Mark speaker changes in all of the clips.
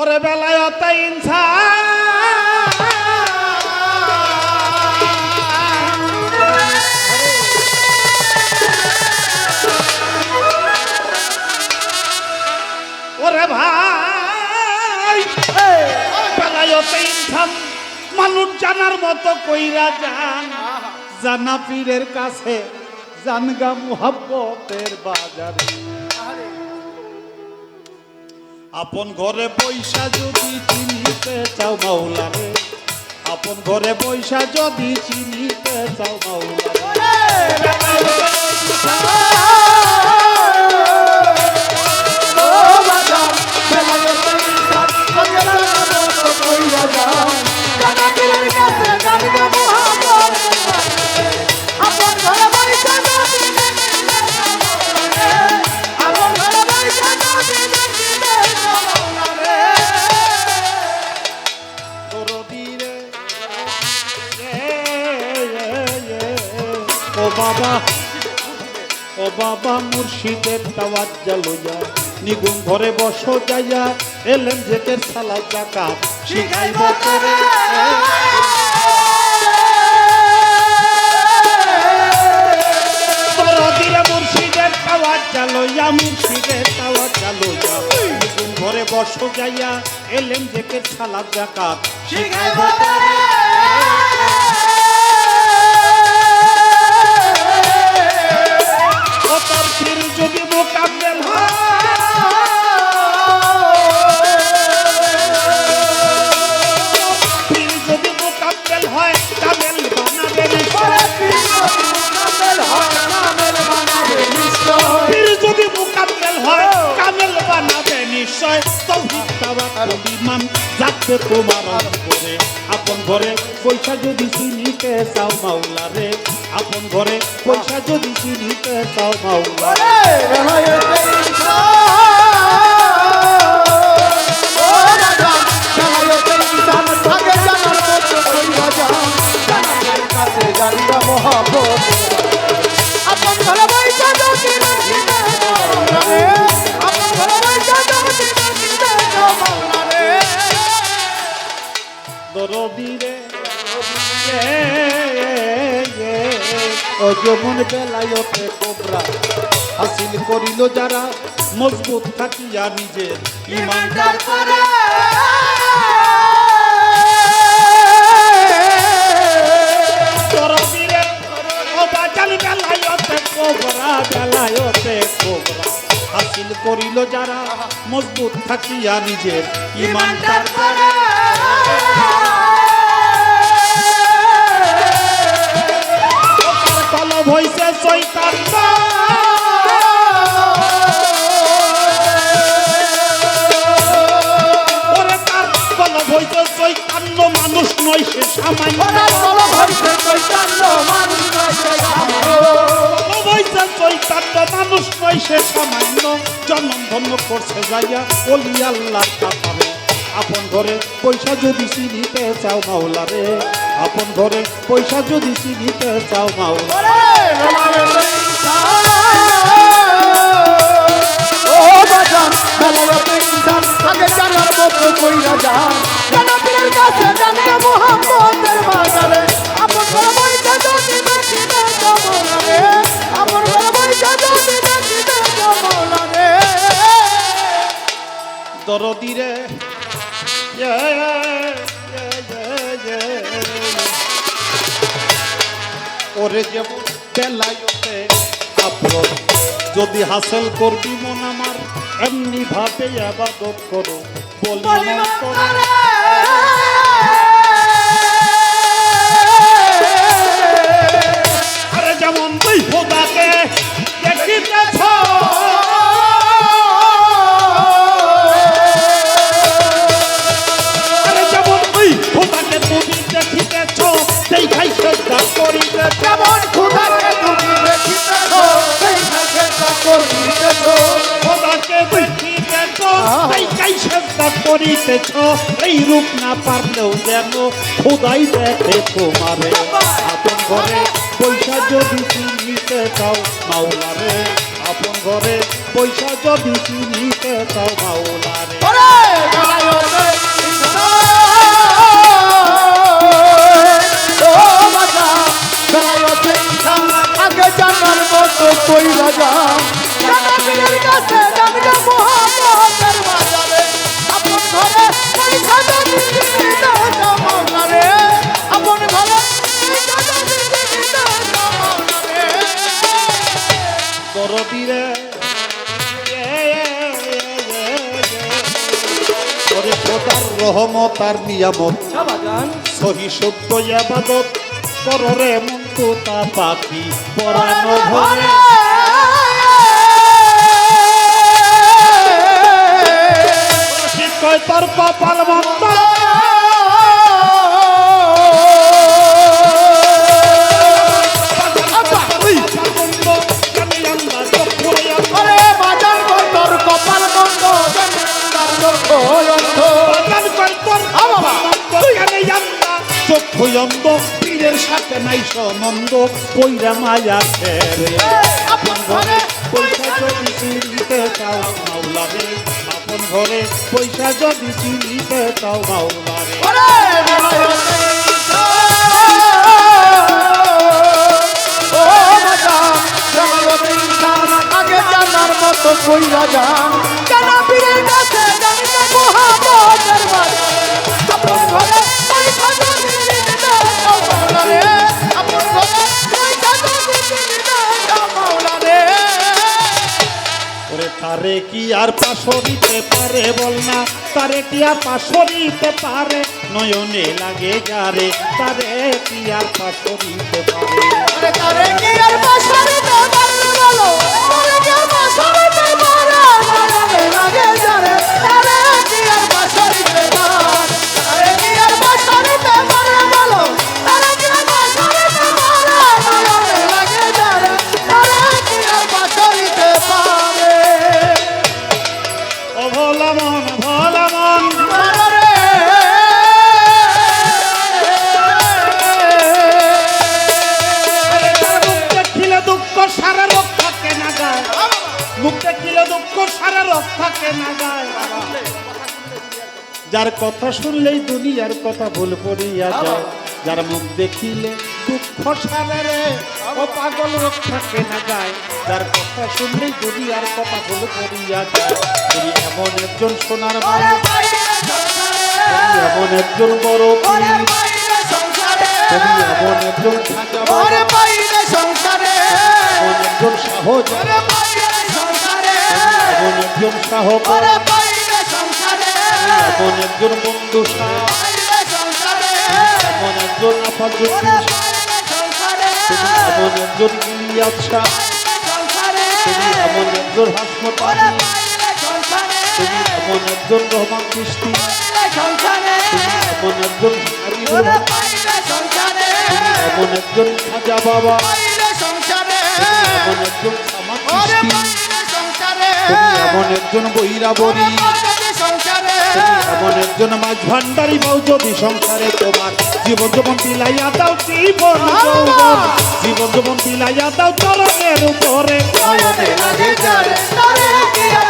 Speaker 1: ওরে বেলায়ত ইনসা ওরে ভাই বেলায়ত ইনসান। মানুষ জানার মতো কইরা যান জানা। পীরের কাছে জানগা মুহাব্বতের বাজারে। আপন ঘরে পয়সা যদি চিনিতে চাও মাওলারে আপন ঘরে পয়সা যদি চিনিতে চাও মাওলারে ও বাবা মুর্শিদের জালো যা। নিগুণ ঘরে বসো যাইয়া, এলেন জেকের সালা জাকাত। শিখাইব নিগুণ ঘরে বসো যাইয়া, এলেন জেকের সালা জাকাত। শিখাইব করে তাওয়াক্কুল ঈমান যাচ্ছে তোমার অন্তরে। আপন ঘরে পয়সা যদি চিনিতে চাও মাওলা রে, আপন ঘরে পয়সা যদি চিনিতে চাও মাওলা।
Speaker 2: আপন ঘরে
Speaker 1: দরদিরে ও যমন বেলায়তে কোবরা। হাসিল করিল যারা, মজবুত থাকিয়া নিজের ইমানদার
Speaker 2: করে।
Speaker 1: হাসিল করিল যারা, মজবুত থাকিয়া নিজের ইমানদার
Speaker 2: করে।
Speaker 1: হইছে চৈতন্য ওরে তার কলব হইছে চৈতন্য মানুষ নয় সে সামান্য। কলব হইছে মানুষ নয় সে সামান্য। জন্ম ধন্য করছে যাইয়া ওলি আল্লাহ কাতারে। ঘরে পয়সা যদি চিনিতে চাও মাওলা রে। আপন ঘরে পয়সা যদি চিনিতে চাও মাওলা
Speaker 2: আগে জানার মতো কইরা কাছে
Speaker 1: ওরে যেমন বেলায়তে আপন যদি হাসিল করবি মন আমার এমনি ভাবে আবাদত করো। বলি করে। আরে যেমন তুই খোদাকে দেখিতেছ শ্রদ্ধা করিতেছ এই রূপ না পারলেও যেন খোদাই দেখে তোমারে। আপন ঘরে পয়সা যদি চিনিতে চাও, মাওলারে, আপন ঘরে পয়সা যদি চিনিতে চাও, মাওলারে। রহমত আর নিয়ামত সহি সত্য আবাদত কররে মন্ত তা পাখি পরানো রশিদ কয় তোর কপাল মন্দ সাথে নাই সম্বন্ধ কইরা মায়া ছেড়ে।
Speaker 2: আপন ঘরে
Speaker 1: পয়সা যদি চিনিতে চাও মাওলারে আপন ঘরে পয়সা যদি চিনিতে চাও
Speaker 2: ইনসান আগে কইরা যান। কেন পীরের কাছে জানিতে আপন ঘরে
Speaker 1: তারে কি আর পাশরিতে পারে বল না? তারে কি আর পাশরিতে পারে? নয়নে লাগে যারে, তারে কি আর পাশরিতে পারে?
Speaker 2: আরে তারে কি আর পাশো দিতে পারে বলো? যার
Speaker 1: কথা শুনলেই দুনিয়ার কথা ভুল করিয়া যায় যার মুখ দেখিলে দুঃখ সারা রে। ও পাগল রোগ থাকে না গায় যার কথা শুনলেই দুনিয়ার কথা ভুল করিয়া যায়। তুমি এমন একজন সোনার এমন একজন বড় তুমি এমন একজন
Speaker 2: সংসারে।
Speaker 1: এমন একজন
Speaker 2: সংসারে সংসারে।
Speaker 1: এমন একজন বন্ধু এমন একজন
Speaker 2: সংসারে।
Speaker 1: তুমি এমন একজন ইলিয়াস শাহ তুমি এমন একজন
Speaker 2: সংসারে।
Speaker 1: তুমি এমন একজন রহমান কৃষ্টি
Speaker 2: সংসারে।
Speaker 1: এমন একজন এমন একজন খাজা বাবা। এমন একজন সামাদ এমন একজন বৈরাবরী। এমন একজন মাঝ ভান্ডারি বউ যদি সংসারে তোমার জীবন জীবন বিলাইয়া দাও জীবন জীবন জীবন বিলাইয়া দাও চরণের উপরে। নয়নে লাগে যারে
Speaker 2: তারে কি আর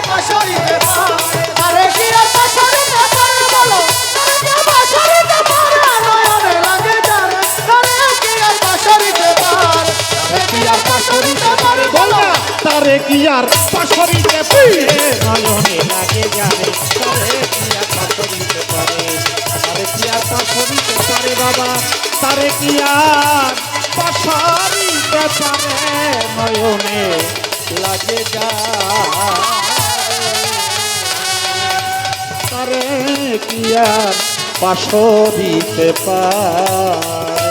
Speaker 2: কি আর পাশরিতে পারে নয়নে লাগে যারে তারে কি পাশরিতে পাশরিতে
Speaker 1: বাবা, তারে কি পাশরিতে পারে নয়নে লাগে যায় তারে পাশরিতে পারে